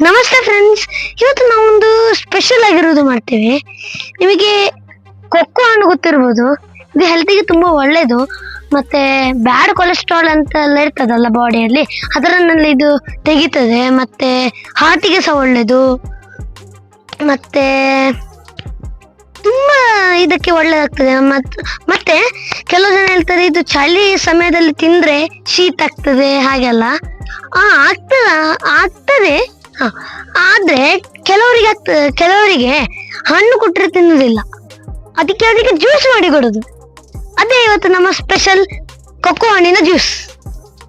ನಮಸ್ತೆ ಫ್ರೆಂಡ್ಸ್ ಇವತ್ತು ನಾವೊಂದು ಸ್ಪೆಷಲ್ ಆಗಿರೋದು ಮಾಡ್ತೇವೆ. ನಿಮಗೆ ಕೊಕ್ಕೋ ಹಣ್ಣು ಗೊತ್ತಿರ್ಬೋದು. ಇದು ಹೆಲ್ತಿಗೆ ತುಂಬ ಒಳ್ಳೇದು. ಮತ್ತೆ ಬ್ಯಾಡ್ ಕೊಲೆಸ್ಟ್ರಾಲ್ ಅಂತ ಎಲ್ಲ ಇರ್ತದಲ್ಲ ಬಾಡಿಯಲ್ಲಿ ಅದರನ್ನೆಲ್ಲ ಇದು ತೆಗಿತದೆ. ಮತ್ತೆ ಹಾರ್ಟಿಗೆ ಸಹ ಒಳ್ಳೇದು. ಮತ್ತೆ ತುಂಬ ಇದಕ್ಕೆ ಒಳ್ಳೇದಾಗ್ತದೆ. ಮತ್ತು ಮತ್ತೆ ಕೆಲವು ಜನ ಹೇಳ್ತಾರೆ, ಇದು ಚಳಿ ಸಮಯದಲ್ಲಿ ತಿಂದರೆ ಶೀತ ಆಗ್ತದೆ, ಹಾಗೆಲ್ಲ. ಆಗ್ತದ, ಆಗ್ತದೆ. ಆದ್ರೆ ಕೆಲವರಿಗೆ ಕೆಲವರಿಗೆ ಹಣ್ಣು ಕೊಟ್ಟರೆ ತಿನ್ನುವುದಿಲ್ಲ ಅದಕ್ಕೆ ಅದಕ್ಕೆ ಜ್ಯೂಸ್ ಮಾಡಿ ಕೊಡೋದು. ಅದೇ ಇವತ್ತು ನಮ್ಮ ಸ್ಪೆಷಲ್ ಕೊಕ್ಕೋ ಹಣ್ಣಿನ ಜ್ಯೂಸ್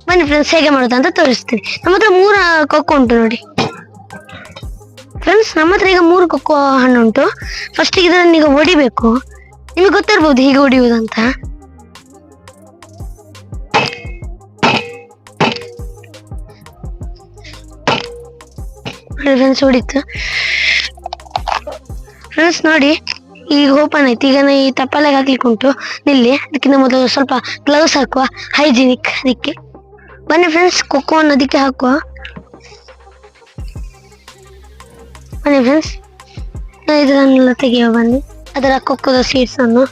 ಬನ್ನಿ ಫ್ರೆಂಡ್ಸ್ ಹೇಗೆ ಮಾಡೋದು ಅಂತ ತೋರಿಸ್ತೀನಿ. ನಮ್ಮ ಹತ್ರ ಮೂರ ಕೊಕ್ಕೋ ಉಂಟು ನೋಡಿ. ಫ್ರೆಂಡ್ಸ್ ನಮ್ಮ ಹತ್ರ ಈಗ ಮೂರು ಕೊಕ್ಕೋ ಹಣ್ಣು ಉಂಟು. ಫಸ್ಟಿಗೆ ಇದನ್ನು ಈಗ ಹೊಡಿಬೇಕು. ನಿಮಗೆ ಗೊತ್ತಿರ್ಬೋದು ಹೀಗೆ ಫ್ರೆಂಡ್ಸ್ ಹೊಡಿತು. ಫ್ರೆಂಡ್ಸ್ ನೋಡಿ, ಈಗ ಓಪನ್ ಆಯ್ತು. ಈಗ ನಾ ಈ ತಪ್ಪಲೆಗೆ ಹಾಕ್ಲಿಕ್ಕೆ ಉಂಟು. ನಿಲ್ಲಿ, ಅದಕ್ಕಿಂತ ಮೊದಲು ಸ್ವಲ್ಪ ಗ್ಲೌಸ್ ಹಾಕುವ ಹೈಜಿನಿಕ್ ಅದಕ್ಕೆ. ಬನ್ನಿ ಫ್ರೆಂಡ್ಸ್ ಕೊಕ್ಕೋ ಅದಕ್ಕೆ ಹಾಕುವ. ಬನ್ನಿ ಫ್ರೆಂಡ್ಸ್ ಇದನ್ನೆಲ್ಲ ತೆಗೆಯುವ ಬನ್ನಿ. ಅದರ ಕೊಕ್ಕದ ಸೀಡ್ಸ್ ಅನ್ನು.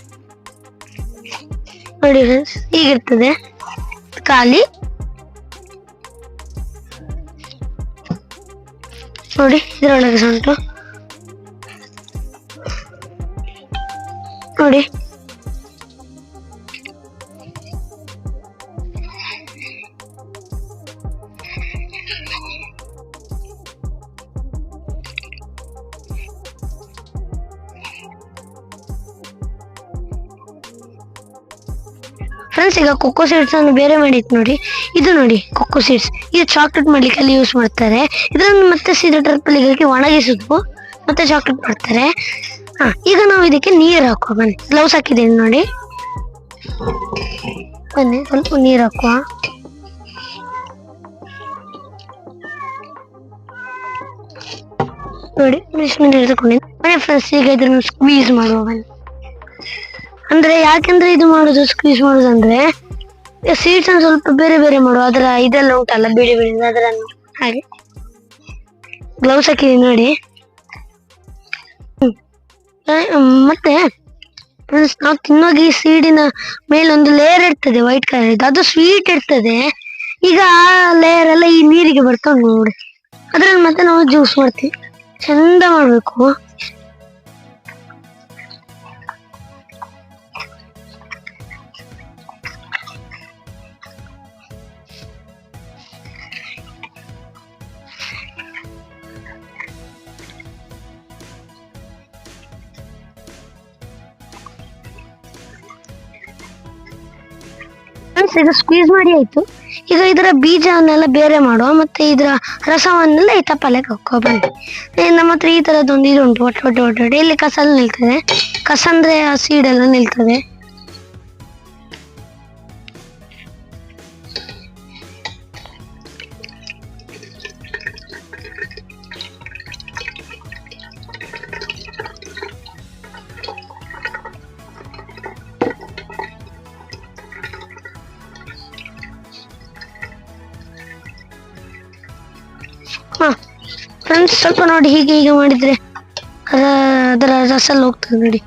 ನೋಡಿ ಫ್ರೆಂಡ್ಸ್ ಹೀಗಿರ್ತದೆ. ಖಾಲಿ ನೋಡಿ ಇದರೊಳಗೆ ಸಹ ಉಂಟು. ನೋಡಿ. ಫ್ರೆಂಡ್ಸ್ ಈಗ ಕೊಕ್ಕೋ ಸೀಡ್ಸ್ ಅನ್ನು ಬೇರೆ ಮಾಡಿತ್ತು ನೋಡಿ. ಇದು ನೋಡಿ ಕೊಕ್ಕೋ ಸೀಡ್ಸ್ ಇದು ಚಾಕ್ಲೇಟ್ ಮಾಡ್ಲಿಕ್ಕೆ ಅಲ್ಲಿ ಯೂಸ್ ಮಾಡ್ತಾರೆ. ಇದನ್ನು ಮತ್ತೆ ಸೀದಾ ಟರ್ಪಲ್ಲಿ ಹಾಕಿ ಒಣಗಿಸಿದ್ವು ಮತ್ತೆ ಚಾಕ್ಲೇಟ್ ಮಾಡ್ತಾರೆ. ಹಾ, ಈಗ ನಾವು ಇದಕ್ಕೆ ನೀರು ಹಾಕುವ. ಬನ್ನಿ. ಗ್ಲೌಸ್ ಹಾಕಿದ್ದೇನೆ ನೋಡಿ. ಬನ್ನಿ, ಸ್ವಲ್ಪ ನೀರು ಹಾಕುವ. ನೋಡಿ ನೀರು ತಗೊಂಡಿದ್ದೀನಿ ಬನ್ನಿ ಫ್ರೆಂಡ್ಸ್ ಈಗ ಇದನ್ನು ಸ್ಕ್ವೀಸ್ ಮಾಡುವ. ಬನ್ನಿ. ಅಂದ್ರೆ ಯಾಕೆಂದ್ರೆ ಇದು ಮಾಡುದು ಸ್ಕ್ವೀಸ್ ಮಾಡುದು ಅಂದ್ರೆ ಸೀಡ್ಸ್ ಅನ್ನು ಸ್ವಲ್ಪ ಬೇರೆ ಬೇರೆ ಮಾಡುವ, ಅದರ ಇದೆಲ್ಲ ಉಂಟಲ್ಲ ಬಿಡಿ ಬಿಡಿ ಅದರನ್ನು ಹಾಗೆ. ಗ್ಲೌಸ್ ಹಾಕಿದೀನಿ ನೋಡಿ. ಮತ್ತೆ ನಾವು ತಿನ್ನೋಗಿ ಸೀಡಿನ ಮೇಲೆ ಒಂದು ಲೇಯರ್ ಇರ್ತದೆ ವೈಟ್ ಕಲರ್ ಅದು ಸ್ವೀಟ್ ಇರ್ತದೆ. ಈಗ ಆ ಲೇಯರ್ ಎಲ್ಲ ಈ ನೀರಿಗೆ ಬರ್ತಾ ನೋಡಿ. ಅದ್ರಲ್ಲಿ ಮತ್ತೆ ನಾವು ಜ್ಯೂಸ್ ಮಾಡ್ತೀವಿ. ಚಂದ ಮಾಡ್ಬೇಕು. ಫ್ರೆಂಡ್ಸ್ ಇದು ಸ್ಕ್ವೀಸ್ ಮಾಡಿ ಆಯ್ತು. ಈಗ ಇದರ ಬೀಜವನ್ನೆಲ್ಲ ಬೇರೆ ಮಾಡುವ, ಮತ್ತೆ ಇದರ ರಸವನ್ನೆಲ್ಲ ಈ ತಪ್ಪಲೆಗೆ ಹಾಕೋ ಬನ್ನಿ. ನಮ್ಮ ಹತ್ರ ಈ ತರದೊಂದು ಇದು ಉಂಟು ಒಟ್ಟು ಒಟ್ಟು ಒಟ್ಟು ಇಲ್ಲಿ ಕಸ ನಿಲ್ತದೆ. ಕಸ ಅಂದ್ರೆ ಆ ಸೀಡ್ ಎಲ್ಲ ನಿಲ್ತದೆ. ಫ್ರೆಂಡ್ಸ್ ಸ್ವಲ್ಪ ನೋಡಿ ಹೀಗೆ ಹೀಗೆ ಮಾಡಿದ್ರೆ ಅದ ಅದರ ರಸ ಎಲ್ಲ ಹೋಗ್ತದೆ ನೋಡಿ.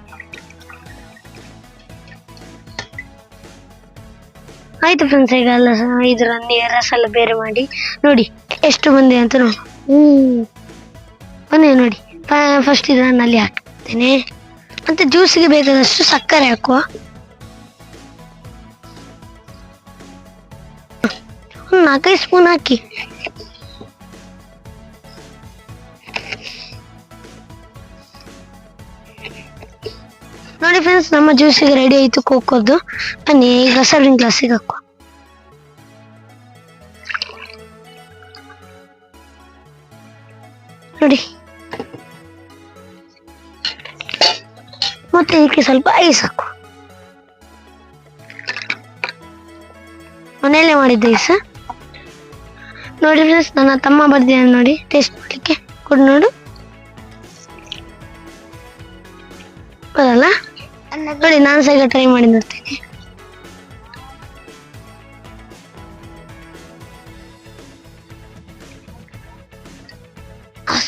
ಆಯ್ತು ಫ್ರೆಂಡ್ಸ್ ಈಗ ಅಲ್ಲ ಇದರ ನೀ- ರಸ ಎಲ್ಲ ಬೇರೆ ಮಾಡಿ, ನೋಡಿ ಎಷ್ಟು ಬಂದಿದೆ ಅಂತ ನೋಡಿ. ಹ್ಮ್ ಬಂದಿದೆ ನೋಡಿ ಫಸ್ಟ್ ಇದನ್ನ ಅಲ್ಲಿ ಹಾಕ್ತೇನೆ. ಮತ್ತೆ ಜ್ಯೂಸಿಗೆ ಬೇಕಾದಷ್ಟು ಸಕ್ಕರೆ ಹಾಕುವ. ನಾಲ್ಕೈದು ಸ್ಪೂನ್ ಹಾಕಿ. ನೋಡಿ ಫ್ರೆಂಡ್ಸ್ ನಮ್ಮ ಜ್ಯೂಸಿಗೆ ರೆಡಿ ಆಯ್ತು ಕೋಕೋದು. ಬನ್ನಿ, ಈಗ ಸರ್ವಿಂಗ್ ಗ್ಲಾಸಿಗೆ ಹಾಕುವ. ನೋಡಿ. ಮತ್ತೆ ಇದಕ್ಕೆ ಸ್ವಲ್ಪ ಐಸ್ ಹಾಕು ಮನೆಯಲ್ಲೇ ಮಾಡಿದ್ದೆ ಐಸ್. ನೋಡಿ ಫ್ರೆಂಡ್ಸ್ ನನ್ನ ತಮ್ಮ ಬರ್ದಿದ್ದಾನೆ ನೋಡಿ. ಟೇಸ್ಟ್ ಮಾಡಲಿಕ್ಕೆ. ಕೊಡು ನೋಡು. ಬರಲ್ಲ? ನೋಡಿ, ನಾನು ಸಹ ಟ್ರೈ ಮಾಡಿ ನೋಡ್ತೇನೆ.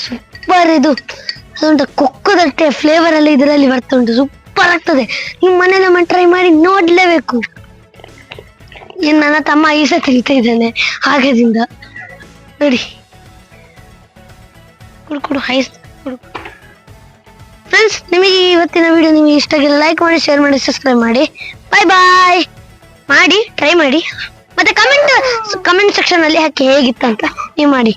ಸೂಪರ್ ಇದು. ಅದೊಂದು ಕೊಕ್ಕದಟ್ಟೆ ಫ್ಲೇವರ್ ಅಲ್ಲಿ ಇದರಲ್ಲಿ ಬರ್ತಾ ಉಂಟು. ಸೂಪರ್ ಆಗ್ತದೆ. ನಿಮ್ ಮನೇಲಿ ಮನೆ ಟ್ರೈ ಮಾಡಿ ನೋಡ್ಲೇಬೇಕು. ಏನ್ ನನ್ನ ತಮ್ಮ ಈಸ ತಿಂತಾ ಇದ್ದಾನೆ, ಹಾಗಾದಿಂದ. ನೋಡಿ. ಕುಡು ಐಸ್ ಕುಡು ಫ್ರೆಂಡ್ಸ್ ನಿಮಗೆ ಇವತ್ತಿನ ವಿಡಿಯೋ ನಿಮಗೆ ಇಷ್ಟ ಆಗಿಲ್ಲ ಲೈಕ್ ಮಾಡಿ ಶೇರ್ ಮಾಡಿ ಸಬ್ಸ್ಕ್ರೈಬ್ ಮಾಡಿ. ಬಾಯ್ ಬಾಯ್ ಮಾಡಿ ಟ್ರೈ ಮಾಡಿ. ಮತ್ತೆ ಕಮೆಂಟ್ ಕಮೆಂಟ್ ಸೆಕ್ಷನ್ ಅಲ್ಲಿ ಹಾಕಿ ಹೇಗಿತ್ತಂತ ನೀವು ಮಾಡಿ.